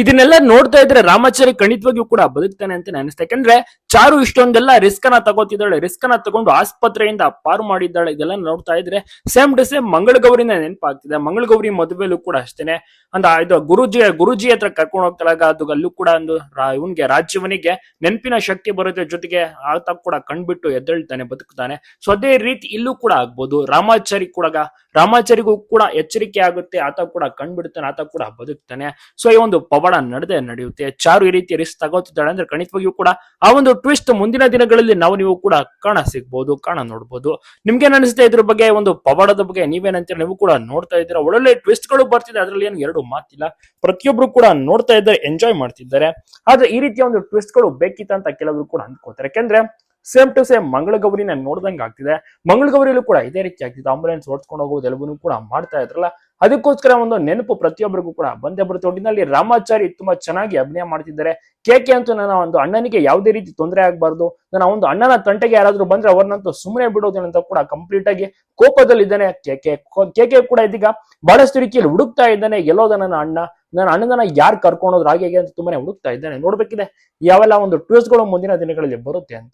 ಇದನ್ನೆಲ್ಲ ನೋಡ್ತಾ ಇದ್ರೆ ರಾಮಾಚಾರಿ ಖಂಡಿತವಾಗಿಯೂ ಕೂಡ ಬದುಕ್ತಾನೆ ಅಂತ ಅನಿಸ್ತಾ ಯಾಕಂದ್ರೆ ಚಾರು ಇಷ್ಟೊಂದೆಲ್ಲ ರಿಸ್ಕ್ ಅನ್ನ ತಗೋತಿದ್ದಾಳೆ ರಿಸ್ಕ್ ಅನ್ನ ತಗೊಂಡು ಆಸ್ಪತ್ರೆಯಿಂದ ಪಾರು ಮಾಡಿದ್ದಾಳೆ, ಇದೆಲ್ಲ ನೋಡ್ತಾ ಇದ್ರೆ ಸೇಮ್ ಟು ಸೇಮ್ ಮಂಗಳಗೌರಿನ ನೆನಪಾಗ್ತಿದೆ. ಮಂಗಳಗೌರಿ ಮದುವೆಲೂ ಕೂಡ ಅಷ್ಟೇನೆ. ಅಂದ ಇದು ಗುರುಜಿ ಗುರುಜಿ ಹತ್ರ ಕರ್ಕೊಂಡು ಹೋಗ್ತಾಳಾಗ ಅದು ಅಲ್ಲೂ ಕೂಡ ಒಂದು ಇವನ್ಗೆ ರಾಜ್ಯವನಿಗೆ ನೆನಪಿನ ಶಕ್ತಿ ಬರುತ್ತೆ. ಜೊತೆಗೆ ಆತ ಕೂಡ ಕಣ್ಬಿಟ್ಟು ಎದ್ದೇಳ್ತಾನೆ, ಬದುಕ್ತಾನೆ. ಸೊ ಅದೇ ರೀತಿ ಇಲ್ಲೂ ಕೂಡ ಆಗ್ಬೋದು. ರಾಮಾಚಾರಿ ಕೂಡ ರಾಮಾಚಾರಿಗೂ ಕೂಡ ಎಚ್ಚರಿಕೆ ಆಗುತ್ತೆ. ಆತ ಕೂಡ ಕಣ್ಬಿಡ್ತಾನೆ, ಆತ ಕೂಡ ಬದುಕ್ತಾನೆ. ಸೊ ಈ ಒಂದು ಪವಾಡ ನಡೆದೇ ನಡೆಯುತ್ತೆ. ಚಾರು ಈ ರೀತಿ ರಿಸ್ಕ್ ತಗೋತಿದ್ದಾಳೆ ಅಂದ್ರೆ ಖಂಡಿತವಾಗಿಯೂ ಕೂಡ ಆ ಒಂದು ಟ್ವಿಸ್ಟ್ ಮುಂದಿನ ದಿನಗಳಲ್ಲಿ ನಾವು ನೀವು ಕೂಡ ಕಾಣ ಸಿಗ್ಬಹುದು ಕಾಣ ನೋಡ್ಬೋದು. ನಿಮ್ಗೆ ಅನಿಸುತ್ತೆ ಇದ್ರ ಬಗ್ಗೆ? ಒಂದು ಪವಾಡದ ಬಗ್ಗೆ ನೀವೇನಂತೀರ? ನೀವು ಕೂಡ ನೋಡ್ತಾ ಇದ್ದೀರಾ? ಒಳ್ಳೊಳ್ಳೆ ಟ್ವಿಸ್ಟ್ಗಳು ಬರ್ತಿದೆ, ಅದರಲ್ಲಿ ಏನು ಎರಡು ಮಾತಿಲ್ಲ. ಪ್ರತಿಯೊಬ್ರು ಕೂಡ ನೋಡ್ತಾ ಇದ್ದಾರೆ ಎಂಜಾಯ್ ಮಾಡ್ತಿದ್ದಾರೆ. ಆದ್ರೆ ಈ ರೀತಿಯ ಒಂದು ಟ್ವಿಸ್ಟ್ಗಳು ಬೇಕಿತ್ತು ಅಂತ ಕೆಲವರು ಕೂಡ ಅಂದ್ಕೋತಾರೆ ಯಾಕೆಂದ್ರೆ ಸೇಮ್ ಟು ಸೇಮ್ ಮಂಗಳಗೌರಿನ ನೋಡ್ದಂಗೆ ಆಗ್ತಿದೆ. ಮಂಗಳಗೌರಿಲೂ ಕೂಡ ಇದೇ ರೀತಿ ಆಗ್ತಿದೆ. ಆಂಬುಲೆನ್ಸ್ ಓಡಿಸ್ಕೊಂಡು ಹೋಗೋದು ಎಲ್ಲವನ್ನೂ ಕೂಡ ಮಾಡ್ತಾ ಇದ್ರಲ್ಲ. ಅದಕ್ಕೋಸ್ಕರ ಒಂದು ನೆನಪು ಪ್ರತಿಯೊಬ್ಬರಿಗೂ ಕೂಡ ಬಂದೇ ಬರುತ್ತೆ. ಒಟ್ಟಿನಲ್ಲಿ ರಾಮಾಚಾರಿ ತುಂಬಾ ಚೆನ್ನಾಗಿ ಅಭಿನಯ ಮಾಡ್ತಿದ್ದಾರೆ. ಕೇಕೆ ಅಂತೂ ನನ್ನ ಒಂದು ಅಣ್ಣನಿಗೆ ಯಾವುದೇ ರೀತಿ ತೊಂದರೆ ಆಗಬಾರ್ದು. ನನ್ನ ಒಂದು ಅಣ್ಣನ ತಂಟೆಗೆ ಯಾರಾದ್ರೂ ಬಂದ್ರೆ ಅವ್ರನ್ನಂತೂ ಸುಮ್ಮನೆ ಬಿಡೋದೇನಂತ ಕೂಡ ಕಂಪ್ಲೀಟ್ ಆಗಿ ಕೋಪದಲ್ಲಿದ್ದಾನೆ ಕೆ ಕೆ. ಕೂಡ ಇದೀಗ ಬಹಳಷ್ಟು ರೀತಿಯಲ್ಲಿ ಹುಡುಕ್ತಾ ಇದ್ದಾನೆ. ಗೆಲ್ಲೋದ ನನ್ನ ಅಣ್ಣ. ನನ್ನ ಅಣ್ಣನ ಯಾರು ಕರ್ಕೊಂಡೋದ್ರ ಹೀಗೆ ಅಂತ ತುಂಬಾನೇ ಹುಡುಕ್ತಾ ಇದ್ದಾನೆ. ನೋಡ್ಬೇಕಿದೆ ಯಾವೆಲ್ಲ ಒಂದು ಟ್ವಿಸ್ಟ್ಗಳು ಮುಂದಿನ ದಿನಗಳಲ್ಲಿ ಬರುತ್ತೆ ಅಂತ.